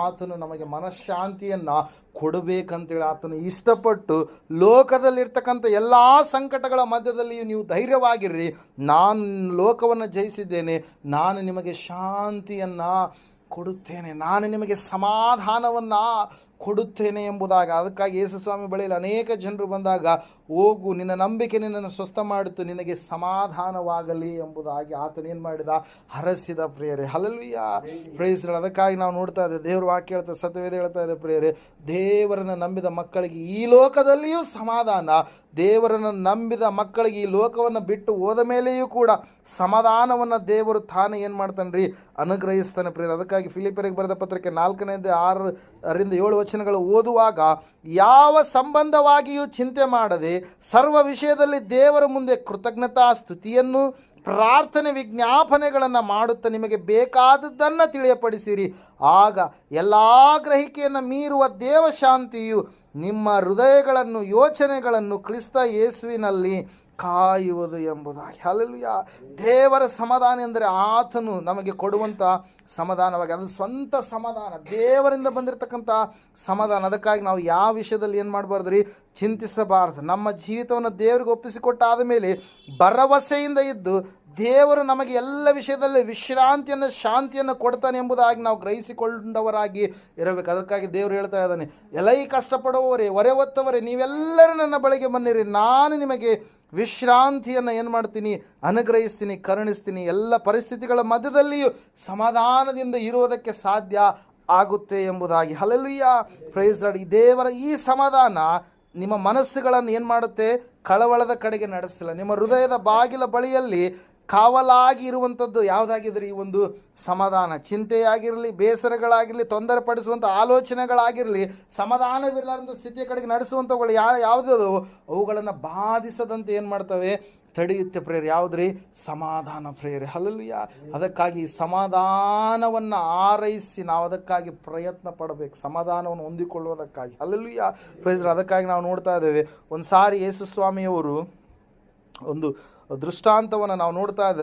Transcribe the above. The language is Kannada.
ಆತನು ನಮಗೆ ಮನಃಶಾಂತಿಯನ್ನು ಕೊಡಬೇಕಂತೇಳಿ ಆತನು ಇಷ್ಟಪಟ್ಟು ಲೋಕದಲ್ಲಿರ್ತಕ್ಕಂಥ ಎಲ್ಲ ಸಂಕಟಗಳ ಮಧ್ಯದಲ್ಲಿಯೂ ನೀವು ಧೈರ್ಯವಾಗಿರ್ರಿ. ನಾನು ಲೋಕವನ್ನು ಜಯಿಸಿದ್ದೇನೆ, ನಾನು ನಿಮಗೆ ಶಾಂತಿಯನ್ನು ಕೊಡುತ್ತೇನೆ, ನಾನು ನಿಮಗೆ ಸಮಾಧಾನವನ್ನ ಕೊಡುತ್ತೇನೆ ಎಂಬುದಾಗ, ಅದಕ್ಕಾಗಿ ಯೇಸು ಸ್ವಾಮಿ ಬಳಿಯಲ್ಲಿ ಅನೇಕ ಜನರು ಬಂದಾಗ, ಹೋಗು, ನಿನ್ನ ನಂಬಿಕೆ ನಿನ್ನನ್ನು ಸ್ವಸ್ಥ ಮಾಡಿತು ನಿನಗೆ ಸಮಾಧಾನವಾಗಲಿ ಎಂಬುದಾಗಿ ಆತನೇನು ಮಾಡಿದ? ಹರಸಿದ ಪ್ರಿಯರೇ. ಹಲಲ್ವಿಯ ಪ್ರೈಸ್ ಅದಕ್ಕಾಗಿ ನಾವು ನೋಡ್ತಾ ಇದ್ದೇವೆ, ದೇವರು ವಾಕ್ಯ ಹೇಳ್ತಾ ಸತ್ಯವೇದ ಹೇಳ್ತಾ ಇದೆ ಪ್ರಿಯರೇ. ದೇವರನ್ನು ನಂಬಿದ ಮಕ್ಕಳಿಗೆ ಈ ಲೋಕದಲ್ಲಿಯೂ ಸಮಾಧಾನ ದೇವರನ್ನು ನಂಬಿದ ಮಕ್ಕಳಿಗೆ ಈ ಲೋಕವನ್ನು ಬಿಟ್ಟು ಹೋದ ಮೇಲೆಯೂ ಕೂಡ ಸಮಾಧಾನವನ್ನು ದೇವರು ತಾನೇ ಏನು ಮಾಡ್ತಾನೆ ರೀ ಅನುಗ್ರಹಿಸ್ತಾನೆ ಪ್ರಿಯರು. ಅದಕ್ಕಾಗಿ ಫಿಲಿಪರಿಗೆ ಬರೆದ ಪತ್ರಕ್ಕೆ ನಾಲ್ಕನೇದು ಆರರಿಂದ ಏಳು ವಚನಗಳು ಓದುವಾಗ, ಯಾವ ಸಂಬಂಧವಾಗಿಯೂ ಚಿಂತೆ ಮಾಡದೆ ಸರ್ವ ವಿಷಯದಲ್ಲಿ ದೇವರ ಮುಂದೆ ಕೃತಜ್ಞತಾ ಸ್ತುತಿಯನ್ನು ಪ್ರಾರ್ಥನೆ ವಿಜ್ಞಾಪನೆಗಳನ್ನು ಮಾಡುತ್ತಾ ನಿಮಗೆ ಬೇಕಾದದ್ದನ್ನು ತಿಳಿಯಪಡಿಸಿರಿ. ಆಗ ಎಲ್ಲ ಗ್ರಹಿಕೆಯನ್ನು ಮೀರುವ ದೇವಶಾಂತಿಯು ನಿಮ್ಮ ಹೃದಯಗಳನ್ನು ಯೋಚನೆಗಳನ್ನು ಕ್ರಿಸ್ತ ಯೇಸುವಿನಲ್ಲಿ ಕಾಯುವುದು ಎಂಬುದಾಗಿ ಹಲಲುಯ ದೇವರ ಸಮಾಧಾನ ಎಂದರೆ ಆತನು ನಮಗೆ ಕೊಡುವಂಥ ಸಮಾಧಾನವಾಗಿ, ಅದು ಸ್ವಂತ ಸಮಾಧಾನ. ದೇವರಿಂದ ಬಂದಿರತಕ್ಕಂಥ ಸಮಾಧಾನ. ಅದಕ್ಕಾಗಿ ನಾವು ಯಾವ ವಿಷಯದಲ್ಲಿ ಏನು ಮಾಡಬಾರ್ದು ರೀ ಚಿಂತಿಸಬಾರದು. ನಮ್ಮ ಜೀವಿತವನ್ನು ದೇವರಿಗೆ ಒಪ್ಪಿಸಿಕೊಟ್ಟಾದ ಮೇಲೆ ಭರವಸೆಯಿಂದ ಇದ್ದು ದೇವರು ನಮಗೆ ಎಲ್ಲ ವಿಷಯದಲ್ಲಿ ವಿಶ್ರಾಂತಿಯನ್ನು, ಶಾಂತಿಯನ್ನು ಕೊಡ್ತಾನೆ ಎಂಬುದಾಗಿ ನಾವು ಗ್ರಹಿಸಿಕೊಂಡವರಾಗಿ ಇರಬೇಕು. ಅದಕ್ಕಾಗಿ ದೇವರು ಹೇಳ್ತಾ ಇದ್ದಾನೆ, ಎಲೈ ಕಷ್ಟಪಡುವವರೇ, ಹೊರೆ ಹೊತ್ತವರೇ, ನೀವೆಲ್ಲರೂ ನನ್ನ ಬಳಿಗೆ ಬನ್ನಿರಿ. ನಾನು ನಿಮಗೆ ವಿಶ್ರಾಂತಿಯನ್ನು ಏನು ಮಾಡ್ತೀನಿ? ಅನುಗ್ರಹಿಸ್ತೀನಿ, ಕರುಣಿಸ್ತೀನಿ. ಎಲ್ಲ ಪರಿಸ್ಥಿತಿಗಳ ಮಧ್ಯದಲ್ಲಿಯೂ ಸಮಾಧಾನದಿಂದ ಇರುವುದಕ್ಕೆ ಸಾಧ್ಯ ಆಗುತ್ತೆ ಎಂಬುದಾಗಿ. Hallelujah praise. ಈ ದೇವರ ಈ ಸಮಾಧಾನ ನಿಮ್ಮ ಮನಸ್ಸುಗಳನ್ನು ಏನು ಮಾಡುತ್ತೆ? ಕಳವಳದ ಕಡೆಗೆ ನಡೆಸಿಲ್ಲ. ನಿಮ್ಮ ಹೃದಯದ ಬಾಗಿಲ ಬಳಿಯಲ್ಲಿ ಕಾವಲಾಗಿ ಇರುವಂಥದ್ದು ಯಾವುದಾಗಿದ್ರೆ? ಈ ಒಂದು ಸಮಾಧಾನ. ಚಿಂತೆಯಾಗಿರಲಿ, ಬೇಸರಗಳಾಗಿರಲಿ ತೊಂದರೆ ಪಡಿಸುವಂಥ ಆಲೋಚನೆಗಳಾಗಿರಲಿ ಸಮಾಧಾನವಿರಲಾರಂಥ ಸ್ಥಿತಿಯ ಕಡೆಗೆ ನಡೆಸುವಂಥವುಗಳು ಯಾವ ಯಾವುದದು ಅವುಗಳನ್ನು ಬಾಧಿಸದಂತೆ ಏನು ಮಾಡ್ತವೆ? ತಡೆಯುತ್ತೆ ಪ್ರೇಯರ್, ಯಾವುದ್ರಿ? ಸಮಾಧಾನ ಪ್ರೇಯರ್ ಅಲ್ಲಲ್ಲಿಯ ಅದಕ್ಕಾಗಿ ಸಮಾಧಾನವನ್ನು ಆರೈಸಿ ನಾವು ಅದಕ್ಕಾಗಿ ಪ್ರಯತ್ನ ಪಡಬೇಕು. ಸಮಾಧಾನವನ್ನು ಹೊಂದಿಕೊಳ್ಳುವುದಕ್ಕಾಗಿ. ಅಲ್ಲಲ್ಲಿಯ ಪ್ರೇಯರ್, ಅದಕ್ಕಾಗಿ ನಾವು ನೋಡ್ತಾ ಇದ್ದೇವೆ. ಒಂದು ಸಾರಿ ಯೇಸುಸ್ವಾಮಿಯವರು ಒಂದು ದೃಷ್ಟಾಂತವನ್ನು ನಾವು ನೋಡ್ತಾ